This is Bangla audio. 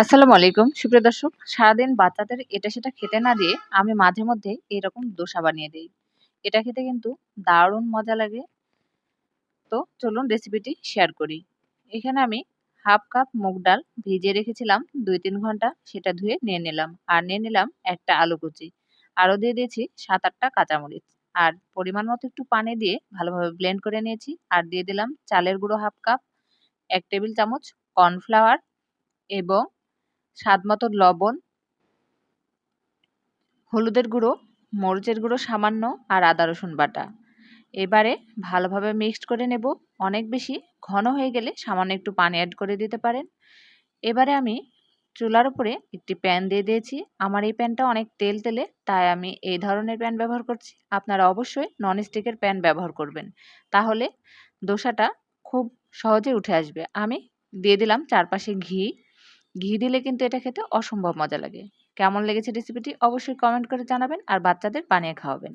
আসসালামু আলাইকুম। সুপ্রিয় দর্শক, সারাদিন বাচ্চাদের এটা সেটা খেতে না দিয়ে আমি মাঝে মধ্যে এরকম দোসা বানিয়ে দিই। এটা খেতে কিন্তু দারুণ মজা লাগে। তো চলুন রেসিপিটি শেয়ার করি। এখানে আমি হাফ কাপ মুগ ডাল ভিজিয়ে রেখেছিলাম, দুই তিন ঘণ্টা সেটা ধুয়ে নিয়ে নিলাম। আর নিয়ে নিলাম একটা আলু কুচি। আরও দিয়ে দিয়েছি সাত আটটা কাঁচামরিচ। আর পরিমাণ মতো একটু পানি দিয়ে ভালোভাবে ব্লেন্ড করে নিয়েছি। আর দিয়ে দিলাম চালের গুঁড়ো হাফ কাপ এক টেবিল চামচ কর্নফ্লাওয়ার এবং স্বাদ মতো লবণ, হলুদের গুঁড়ো, মরিচের গুঁড়ো সামান্য আর আদা রসুন বাটা। এবারে ভালোভাবে মিক্সড করে নেব। অনেক বেশি ঘন হয়ে গেলে সামান্য একটু পানি অ্যাড করে দিতে পারেন। এবারে আমি চুলার উপরে একটি প্যান দিয়ে দিয়েছি। আমার এই প্যানটা অনেক তেল তেলে, তাই আমি এই ধরনের প্যান ব্যবহার করছি। আপনারা অবশ্যই ননস্টিকের প্যান ব্যবহার করবেন। তাহলে দোসাটা খুব সহজে উঠে আসবে। আমি দিয়ে দিলাম চারপাশে ঘি ঘি দিলে কিন্তু এটা খেতে অসম্ভব মজা লাগে। কেমন লেগেছে রেসিপিটি অবশ্যই কমেন্ট করে জানাবেন আর বাচ্চাদের বানিয়ে খাওয়াবেন।